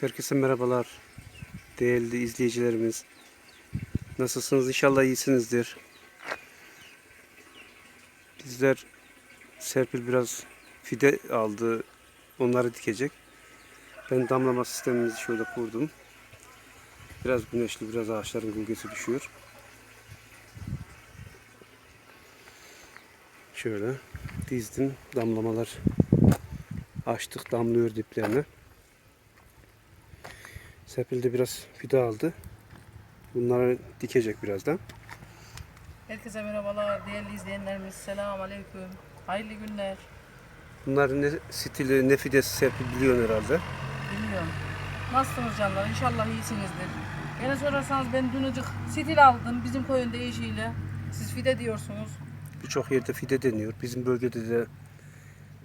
Herkese merhabalar. Değerli izleyicilerimiz. Nasılsınız? İnşallah iyisinizdir. Bizler Serpil biraz fide aldı. Onları dikecek. Ben damlama sistemimizi şöyle kurdum. Biraz güneşli, biraz ağaçların gölgesi düşüyor. Şöyle dizdim. Damlamalar açtık. Damlıyor diplerine. Serpil de biraz fide aldı. Bunları dikecek birazdan. Herkese merhabalar değerli izleyenlerimiz. Selamun aleyküm. Hayırlı günler. Bunların ne stili ne fidesi Serpil biliyorsun herhalde. Bilmiyorum. Nasılsınız canlar? İnşallah iyisinizdir. Yine sorarsanız ben dünücük stil aldım bizim koyun deyişiyle. Siz fide diyorsunuz. Birçok yerde fide deniyor. Bizim bölgede de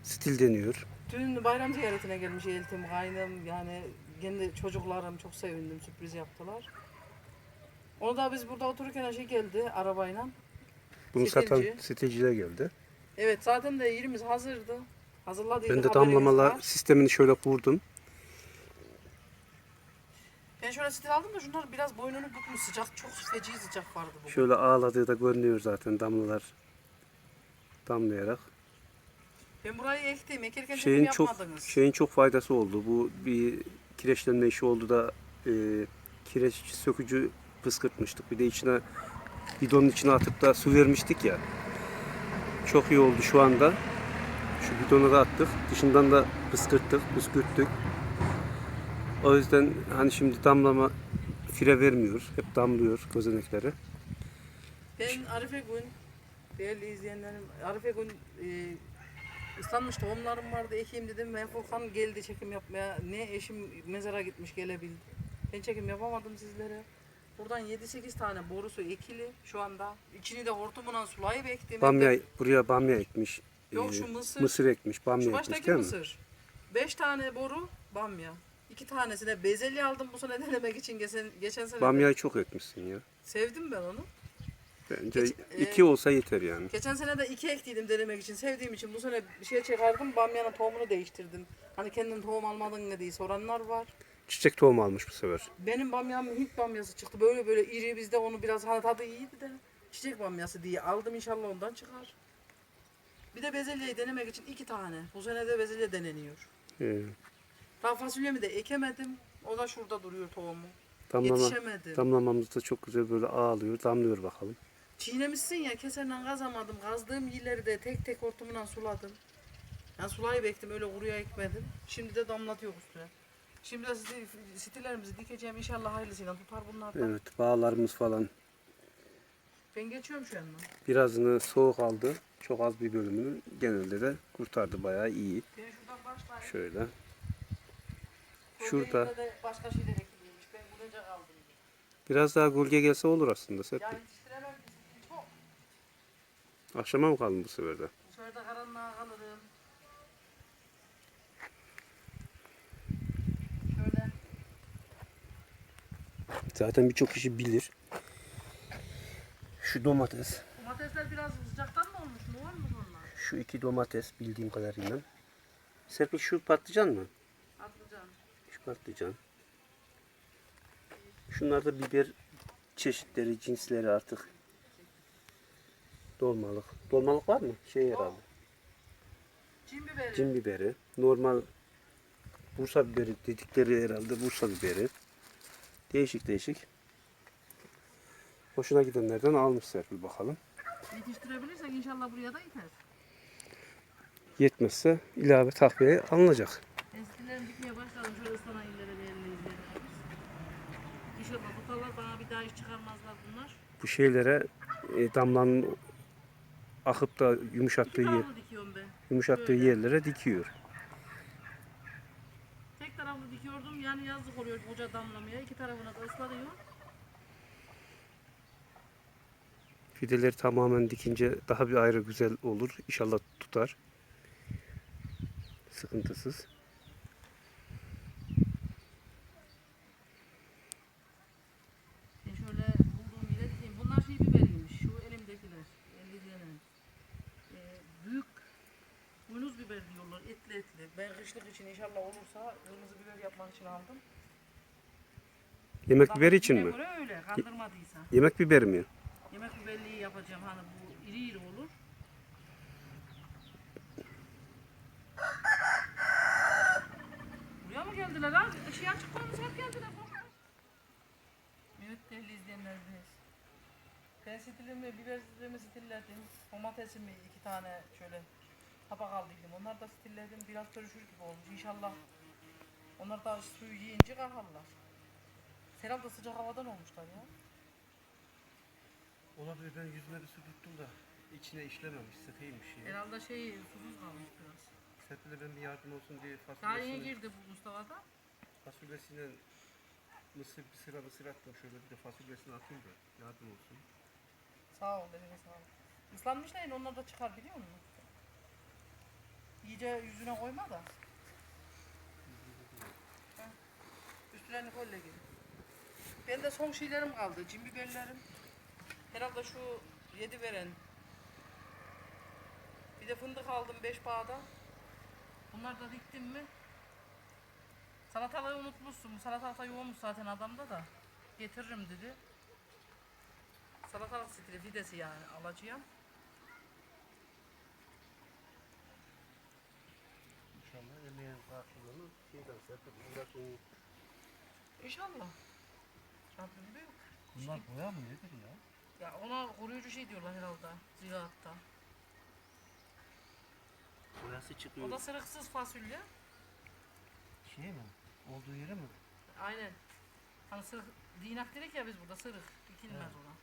stil deniyor. Dün bayram ziyaretine gelmiş eltim, kaynım yani kendi çocuklarım çok sevindim sürpriz yaptılar. Onu da biz burada otururken şey geldi arabayla. Bunu Stilci. satan stilciler geldi. Evet zaten de yerimiz hazırdı. Hazırladıydık Ben de haberiniz damlamalar var. sistemini şöyle kurdum. Ben şöyle stil aldım da şunlar biraz boynunu bükmüş sıcak çok feci sıcak vardı bugün. Şöyle ağladığı da görünüyor zaten damlalar damlayarak. Ben burayı ektim. Ekerken Şeyin çok yapmadınız. şeyin çok faydası oldu. Bu bir kireçlenme işi oldu da e, kireç sökücü pıskırtmıştık. Bir de içine bidonun içine atıp da su vermiştik ya. Çok iyi oldu şu anda. Şu bidonu da attık. Dışından da pıskırttık, püskürttük. O yüzden hani şimdi damlama fire vermiyor. Hep damlıyor gözenekleri. Ben Arife gün, değerli izleyenlerim, Arife gün e, ıslanmış tohumlarım vardı, ekeyim dedim. Ben Furkan geldi çekim yapmaya. Ne eşim mezara gitmiş gelebildi. Ben çekim yapamadım sizlere. Buradan 7-8 tane borusu ekili şu anda. İçini de hortumuna sulayıp ektim. Bamya buraya bamya ekmiş. Yok, Ee, şu mısır. Mısır ekmiş, bamya Şu ekmiş baştaki değil mi? mısır. 5 tane boru bamya. İki tanesine bezelye aldım bu sene denemek için geçen, geçen sene. Bamyayı çok ekmişsin ya. Sevdim ben onu. Bence Geç- iki e, olsa yeter yani. Geçen sene de iki ektiydim denemek için. Sevdiğim için bu sene bir şey çıkardım. Bamyanın tohumunu değiştirdim. Hani kendin tohum almadın mı diye soranlar var. Çiçek tohumu almış bu sefer. Benim bamyam Hint bamyası çıktı. Böyle böyle iri bizde onu biraz hani tadı iyiydi de. Çiçek bamyası diye aldım inşallah ondan çıkar. Bir de bezelyeyi denemek için iki tane. Bu sene de bezelye deneniyor. Ee, Daha fasulyemi de ekemedim. O da şurada duruyor tohumu. damlama, Yetişemedim. damlamamız da çok güzel böyle ağlıyor, damlıyor bakalım. Çiğnemişsin ya keserle kazamadım. Kazdığım yerleri de tek tek hortumla suladım. Yani sulayıp ektim öyle kuruya ekmedim. Şimdi de damlatıyor üstüne. Şimdi de sizi, stillerimizi dikeceğim inşallah hayırlısıyla tutar bunlar da. Evet, bağlarımız falan Ben geçiyorum şu yanına. birazını soğuk aldı. Çok az bir bölümünü genelde de kurtardı bayağı iyi. Ben şuradan başlayayım. Şöyle. Şurada. Başka şeyler ekiliymiş. Ben buraya kaldım. biraz daha gölge gelse olur aslında Serpil. Yani yetiştiremem ki stil çok. Akşama mı kalın bu sefer de? De karanlığa kalırım. Şöyle. Zaten birçok kişi bilir. Şu domates, Domatesler biraz sıcaktan mı olmuş? Ne var mı onlar? şu iki domates bildiğim kadarıyla. Serpil şu patlıcan mı? Atlayacağım. Şu patlıcan. Şunlar da biber çeşitleri, cinsleri artık. Dolmalık. Dolmalık var mı? Şey herhalde. Cin biberi. Cin biberi. Normal Bursa biberi dedikleri herhalde Bursa biberi. Değişik değişik. Hoşuna gidenlerden almış Serpil bakalım. Yetiştirebilirsek inşallah buraya da yeter. Yetmezse ilave takviye alınacak. Eskilerini dikmeye başladım şöyle ıslanan illere izleyenlerimiz. İnşallah tutarlar bana bir daha iş çıkarmazlar bunlar. Bu şeylere e, damlanın akıp da yumuşattığı yer, yumuşattığı Böyle. yerlere dikiyor. Tek taraflı dikiyordum yani yazlık oluyor koca damlamaya. İki tarafına da ıslanıyor. Fideleri tamamen dikince daha bir ayrı güzel olur. İnşallah tutar. Sıkıntısız. Ben şöyle bulduğum yere dikeyim. Bunlar şey biberiymiş. Şu elimdekiler. Elli izleyenim. Ee, büyük Boynuz biber diyorlar etli etli. Ben kışlık için inşallah olursa kırmızı biber yapmak için aldım. Yemek biberi için mi? göre öyle kandırmadıysa. Yemek biberi mi? Yemek biberliği yapacağım hani bu iri iri olur. Buraya mı geldiler lan? Işığı açık hep geldiler. Evet değerli izleyenlerimiz. Ben stilimi, biber stilimi stilledim. Domatesimi iki tane şöyle tabak aldıydım. Onlar da stilledim. Biraz karışır gibi olmuş. İnşallah onlar da suyu yiyince kalkarlar. Serap da sıcak havadan olmuşlar ya. Olabilir ben yüzüme bir su tuttum da içine işlememiş, sıkıymış ya. Herhalde şey susuz kalmış biraz. Serpil'e ben bir yardım olsun diye yeni fasulyesini, girdi bu Mustafa da. fasulyesine mısır, bir sıra mısır attım şöyle bir de fasulyesini atayım da yardım olsun. Sağ ol eline sağlık. Islanmış değil onlar da çıkar biliyor musun? İyice yüzüne koyma da. Heh. Üstüne Nicole'le gir. Ben de son şeylerim kaldı. Cim biberlerim. Herhalde şu yedi veren. Bir de fındık aldım beş bağda. Bunları da diktim mi? Salatalığı unutmuşsun. Salatalık da yoğunmuş zaten adamda da. Getiririm dedi. Salatalık stili fidesi yani alacağım. İnşallah. Rabbim büyük. Bunlar boya mı nedir ya? Ya ona koruyucu şey diyorlar herhalde ziraatta. Boyası çıkıyor. O da sırıksız fasulye. Şey mi? Olduğu yere mi? Aynen. Hani sırık, dinak dedik ya biz burada sırık. Dikilmez Evet. ona.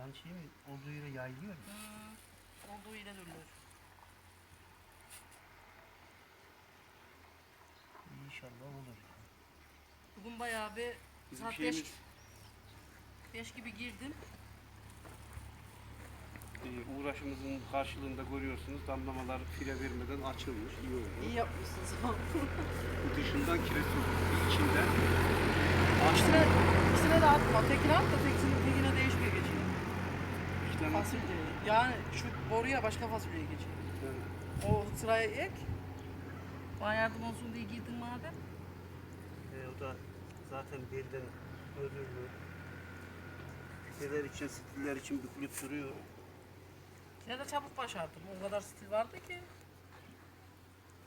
Yani şey mi? Olduğu yere yayılıyor mu? Hmm, olduğu yere dönülür. İnşallah olur. Bugün bayağı bir Bizim saat şeyimiz 5 5 gibi girdim. e, uğraşımızın karşılığında görüyorsunuz damlamalar file vermeden açılmış. iyi oldu. İyi yapmışsınız. Bu dışından kireç sokulu, içinden İkisine, ikisine de atma. Tekine at da tekine, tekine değişmiyor geçiyor. iki tane Fasulye. Yani şu boruya başka fasulyeye geçiyor. O sıraya ek. Bana yardım olsun diye girdim madem. e, o da zaten belden ödüllü. Pideler için, stiller için bükülüp duruyor. Yine de çabuk başardım. O kadar stil vardı ki.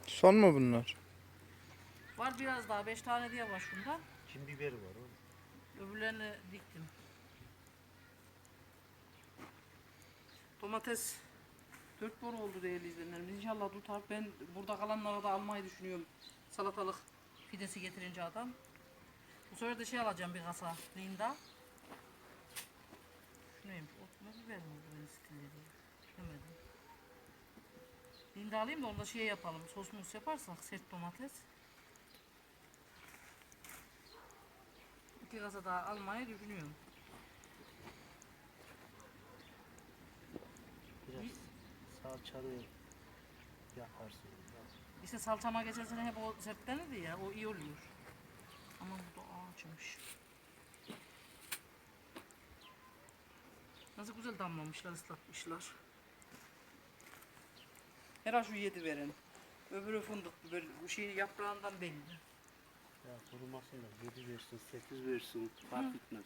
Son mu bunlar? Var biraz daha. Beş tane diye var şunda. Çin biberi var oğlum. Öbürlerini diktim. Domates dört boru oldu değerli izleyenlerim. İnşallah tutar. Ben burada kalanlara da almayı düşünüyorum. Salatalık fidesi getirince adam. Bu sefer de şey alacağım bir kasa. Linda. Şu neymiş? Otma biber mi oldu benim stilleri? Bilemedim. Linda alayım da onda şey yapalım. Sos mus yaparsak sert domates. İki kasa daha almayı düşünüyorum. Biraz Bir- salçalı yaparsın. İşte salçama geçen sene hep o sertlenirdi ya, o iyi oluyor. Ama bu da ağaçmış. Nasıl güzel damlamışlar, ıslatmışlar. Herhalde şu yedi veren. Öbürü fındık, böyle bu şey yaprağından belli. Ya kurumasın da 7 versin, 8 versin fark etmez.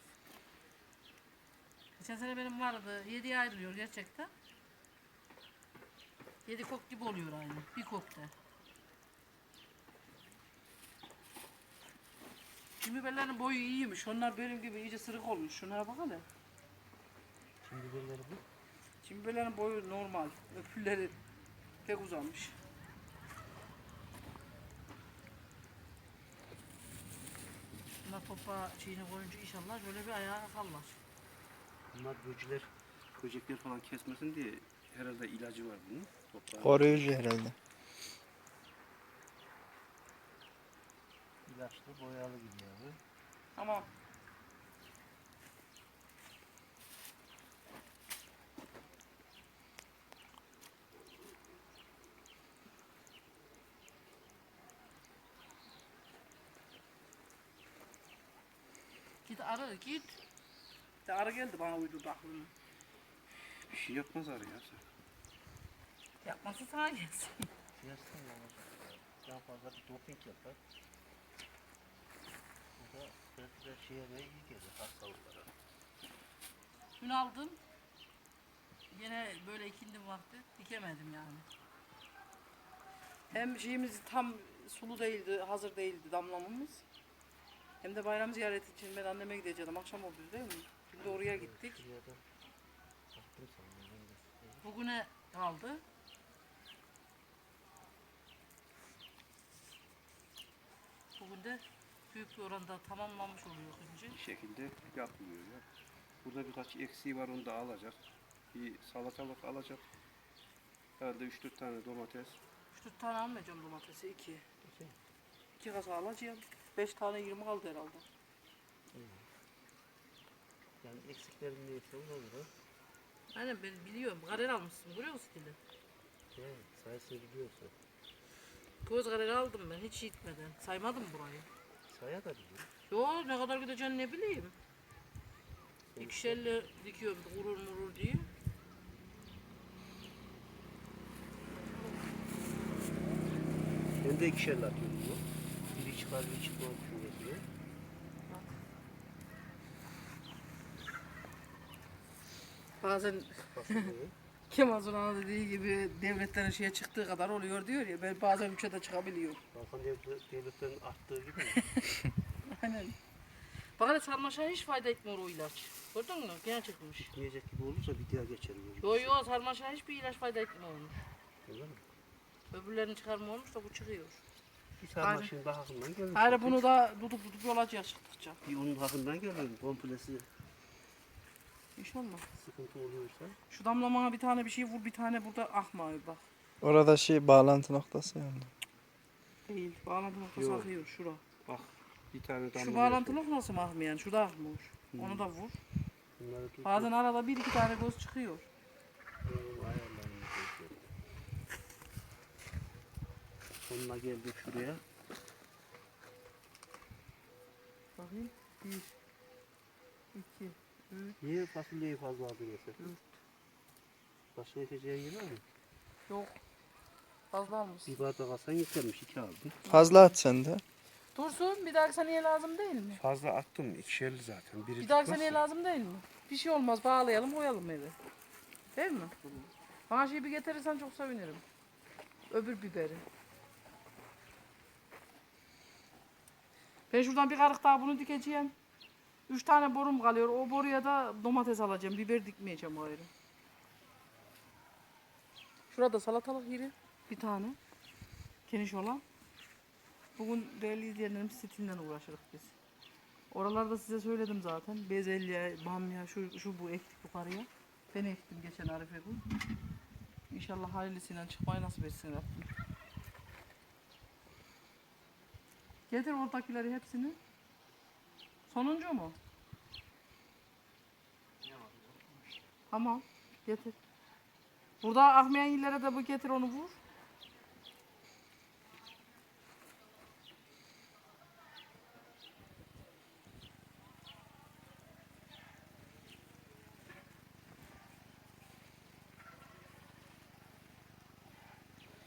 Geçen sene benim vardı, yediye ayrılıyor gerçekten. Yedi kok gibi oluyor aynı, bir kokta. Şimdi biberlerin boyu iyiymiş, onlar benim gibi iyice sırık olmuş. Şunlara bak hele. Şimdi biberleri bu. Şimdi biberlerin boyu normal, öpülleri pek uzamış. Bunlar toprağa çiğne koyunca inşallah böyle bir ayağa kalkarlar. Bunlar böcekler, böcekler falan kesmesin diye herhalde ilacı var bunun. Koruyucu herhalde. İlaçlı boyalı gibi abi. Tamam. Git arı git. De arı geldi bana uydurdu aklını. Bir şey yapmaz arı ya sen. Yapması sana gelsin. Ya. Daha fazla bir doping yapar. Bu da belki de şey şeye ne iyi gelir hastalıklara. Dün aldım. Yine böyle ikindim vakti dikemedim yani. Hem şeyimiz tam sulu değildi, hazır değildi damlamamız. Hem de bayram ziyareti için ben anneme gideceğim. Akşam oldu değil mi? Şimdi oraya gittik. De. Bugüne kaldı. Bugün de büyük bir oranda tamamlanmış oluyor önce. Bir şekilde yapılıyor ya. Burada birkaç eksiği var onu da alacak. Bir salatalık alacak. Herhalde 3-4 tane domates. 3 tane almayacağım domatesi, 2. 2 kasa alacağım. 5 tane 20 kaldı herhalde. Yani eksiklerin neyse göre. Aynen ben biliyorum. Karar almışsın. Görüyor musun dili? Evet, sayısını biliyorsun. Kararı aldım ben hiç gitmeden. Saymadım burayı. Saya da biliyor. Yo ne kadar gideceğini ne bileyim. İkişerle dikiyorum vurur vurur diye. Ben de ikişerle atıyorum bunu. Biri çıkar, biri çıkmaz düşüncesiyle. Bazen Basılıyor. Kemal Sunal'ın dediği gibi devletlerin şeye çıktığı kadar oluyor diyor ya. Ben bazen üçe de çıkabiliyor. Balkan devlet- devletlerin arttığı gibi mi? Aynen. Bak hele sarmaşa hiç fayda etmiyor o ilaç. Gördün mü? Gene çıkmış. Diyecek gibi olursa bir daha geçerim. Yo yo sarmaşa hiçbir ilaç fayda etmiyormuş. Öyle mi? Öbürlerini çıkarmıyormuş da bu çıkıyor. Bir sarmaşığın daha hakkından gelir. Hayır bunu da tutup tutup yolacağız çıktıkça. Bir onun hakkından gelir. Komplesi İnşallah. sıkıntı oluyorsa. Şu damlamana bir tane bir şey vur bir tane burada akmıyor bak. Orada şey bağlantı noktası yani. Değil. Bağlantı noktası Yok. akıyor şura. Bak bir tane damla. Şu bağlantı noktası mı akmayan? Şu da akmıyor. Onu da vur. Bunları tut. Bazen arada bir iki tane göz çıkıyor. Benim ayarlarım gerekiyor. Sonuna geldik şuraya. Bakayım. Bir, iki, üç. Niye fasulyeyi fazla aldın mesela? Dört. Başka ekeceğin yer var mı? Yok. Fazla almışsın. Bir bardak alsan yetermiş. iki aldın. Fazla at sen de. Dursun bir dahaki seneye lazım değil mi? Fazla attım. ikişerli zaten. Biri Bir dahaki tutmazsa- seneye lazım değil mi? Bir şey olmaz bağlayalım koyalım eve. Değil mi? Bana şey bir getirirsen çok sevinirim. Öbür biberi. Ben şuradan bir karık daha bunu dikeceğim. Üç tane borum kalıyor. O boruya da domates alacağım. Biber dikmeyeceğim o ayrı. Şurada salatalık yeri. Bir tane. Geniş olan. Bugün değerli izleyenlerim stinden uğraşırız biz. Oralarda size söyledim zaten. Bezelye, bamya, şu, şu bu ektik yukarıya. Ben ektim geçen Arife gün. İnşallah hayırlısıyla çıkmayı nasip etsin Rabbim. Getir oradakileri hepsini. Sonuncu mu? Tamam. Getir. Burada akmayan yerlere de bu getir onu vur.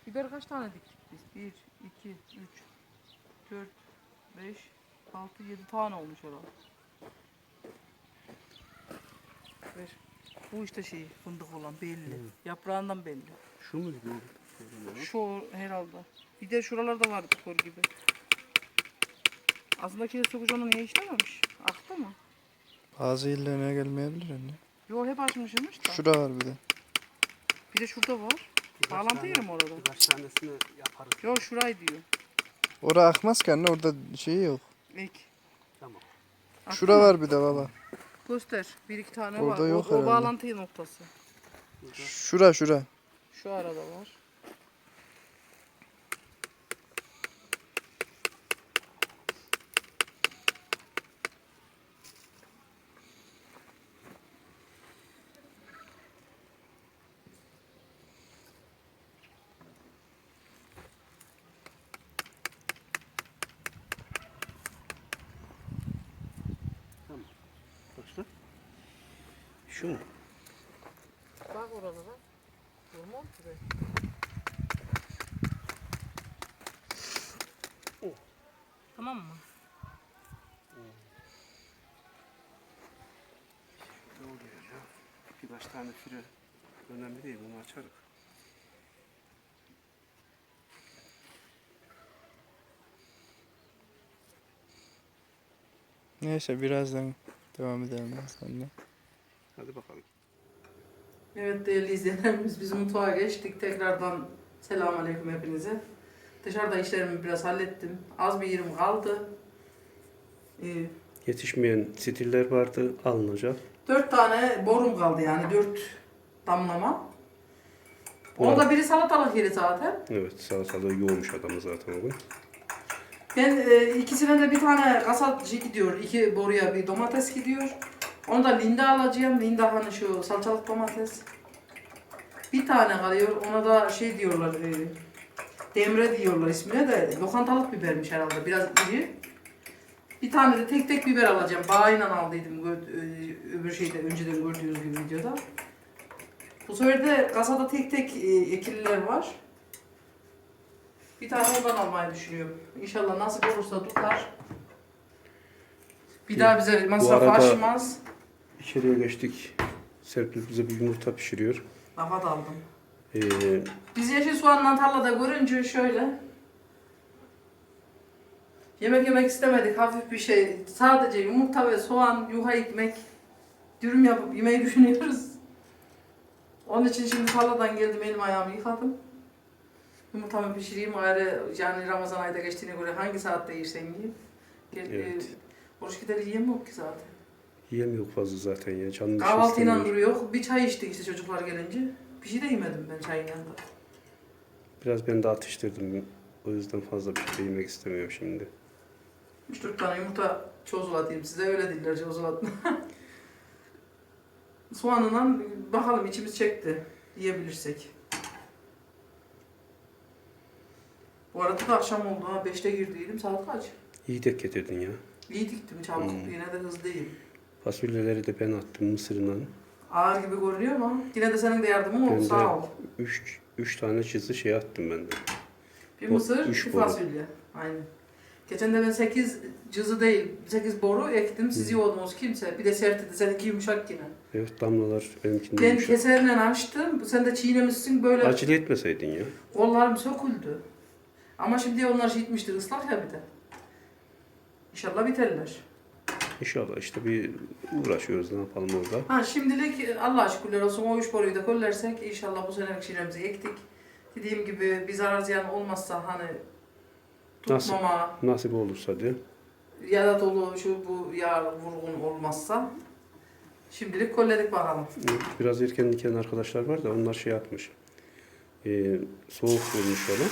Biber kaç tane diktik biz? 1, 2, 3, 4, 5, 6, 7 tane olmuş herhalde. Ver. Bu işte şey fındık olan belli. Yaprağından belli. Şu bu? Şu herhalde. Bir de şuralarda vardı kor gibi. Aslında kilit sokucu niye işlememiş? Aktı mı? Bazı illerine gelmeyebilir anne. Yo hep açmışmış da. Şurada var bir de. Bir de şurada var. Bağlantı yeri mi orada? Birkaç tanesini yaparız. Yo şurayı diyor. Orada akmaz ki anne orada şey yok. Ek. Tamam. Şura var bir de baba. Göster. Bir iki tane Orada var. yok o, o herhalde. bağlantı noktası. Şura şura. Şu arada var. Şu mu? Bak oralara. Vurmam ki ben. Tamam mı? Ne oluyor ya? Birkaç tane fire önemli değil. Bunu açarız. Neyse birazdan devam edelim aslında. Hadi bakalım. Evet değerli izleyenlerimiz biz mutfağa geçtik. Tekrardan selamünaleyküm hepinize. Dışarıda işlerimi biraz hallettim. Az bir yerim kaldı. Ee, Yetişmeyen stiller vardı alınacak. dört tane borum kaldı yani dört damlama. Evet. Orada biri salatalık yeri zaten. Evet salatalığı yoğurmuş adamı zaten o gün. Ben e, ikisine de bir tane kasap gidiyor. iki boruya bir domates gidiyor. Onu da linda alacağım. Linda hani şu salçalık domates. Bir tane kalıyor. Ona da şey diyorlar. E, demre diyorlar ismine de. Lokantalık bibermiş herhalde. Biraz iri. Bir tane de tek tek biber alacağım. Bağıyla aldıydım e, öbür şeyde önceden gördüğünüz gibi videoda. Bu sefer de kasada tek tek e, ekililer var. Bir tane ondan almayı düşünüyorum. İnşallah nasip olursa tutar. Bir daha bize masraf arada- aşmaz. İçeriye geçtik. Serpil bize bir yumurta pişiriyor. Lafa daldım. Ee, Biz yeşil soğanla tarlada görünce şöyle. Yemek yemek istemedik hafif bir şey. Sadece yumurta ve soğan, yuha ekmek, dürüm yapıp yemeyi düşünüyoruz. Onun için şimdi tarladan geldim elim ayağımı yıkadım. Yumurtamı pişireyim ayrı yani Ramazan ayda geçtiğine göre hangi saatte yersen yiyeyim. Gel, Evet. e, oruç gider yiyemiyor ki zaten. Yiyemiyor fazla zaten ya. Şey Kahvaltıyla istemiyor. duruyor. Bir çay içtik işte çocuklar gelince. Bir şey de yemedim ben çayın yanında. Biraz ben de atıştırdım. O yüzden fazla bir şey yemek istemiyorum şimdi. 3-4 tane yumurta çozulatayım size öyle diller çozulatma. Soğanından bakalım içimiz çekti. Yiyebilirsek. Bu arada da akşam oldu ha. 5'te girdiydim. Saat kaç? İyi de getirdin ya. İyi diktim çabuk. Hmm. Yine de hızlıyım. Fasulyeleri de ben attım mısırla. Ağır gibi görünüyor ama yine de senin de yardımın oldu. Ben Sağ ol. Üç, üç tane çizgi şey attım ben de. Bir mısır, üç bir boru. fasulye. Aynen. Geçen de ben 8 cızı değil, 8 boru ektim. Siz yoğurdunuz kimse. Bir de sertidi. Seninki yumuşak yine. Evet damlalar benimkinde Ben yumuşak. keserle açtım. Sen de çiğnemişsin böyle. Acele etmeseydin ya. Kollarım söküldü. Ama şimdi onlar gitmiştir ıslak ya bir de. İnşallah biterler. İnşallah işte bir uğraşıyoruz ne yapalım orada. Ha şimdilik Allah şükürler olsun o üç boruyu da kollersek inşallah bu senelik şeylerimizi ektik. Dediğim gibi bir zarar ziyan olmazsa hani tutmama Nasip olursa de. ya da dolu şu bu yağ vurgun olmazsa şimdilik kolledik bakalım. Biraz erken diken arkadaşlar var da onlar şey yapmış. Ee, soğuk vurmuş onu.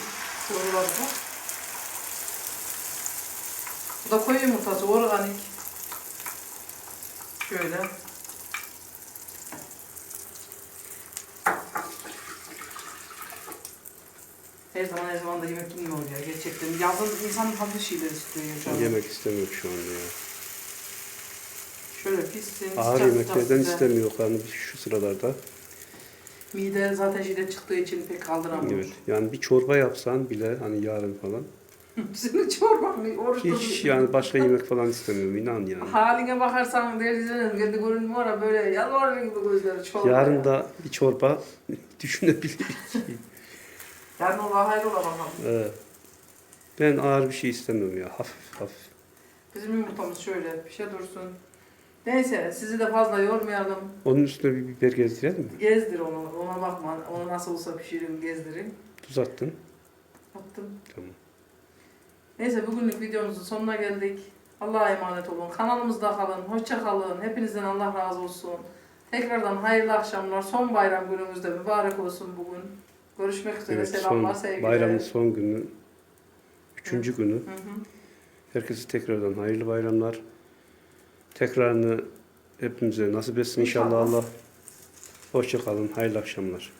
Sorular bu. Bu da koyu yumurtası organik. Şöyle. Her zaman her zaman da yemek yemiyor ya gerçekten. Yazın insan hafif şeyler istiyor ya şu an. Yemek istemiyor şu anda ya. Şöyle pişsin. Ağır sıcak yemeklerden sıcak istemiyor yani şu sıralarda. Mide zaten şeyde çıktığı için pek kaldıramıyor. Evet. Yani bir çorba yapsan bile hani yarın falan. Senin çorban mı? Oruç Hiç yani başka yemek falan istemiyorum inan yani. Haline bakarsan derizlerin kendi görünümü var böyle yalvarır gibi gözleri çorba. Yarın da bir çorba düşünebilirim. Yarın ola hayır ola bakalım. Evet. Ben ağır bir şey istemiyorum ya. Hafif hafif. Bizim yumurtamız şöyle bir şey dursun. Neyse sizi de fazla yormayalım. Onun üstüne bir biber gezdirelim mi? Gezdir onu. Ona bakma. Onu nasıl olsa pişirin gezdirin. Tuz attın. Attım. Tamam. Neyse bugünlük videomuzun sonuna geldik. Allah'a emanet olun. Kanalımızda kalın. Hoşça kalın. Hepinizden Allah razı olsun. Tekrardan hayırlı akşamlar. Son bayram günümüzde mübarek olsun bugün. Görüşmek üzere. Evet, Selamlar, son, sevgiler. bayramın son günü. Üçüncü günü. Hı hı. Herkese tekrardan hayırlı bayramlar. Tekrarını hepimize nasip etsin inşallah İnşallah. Allah. Hoşça kalın. Hayırlı akşamlar.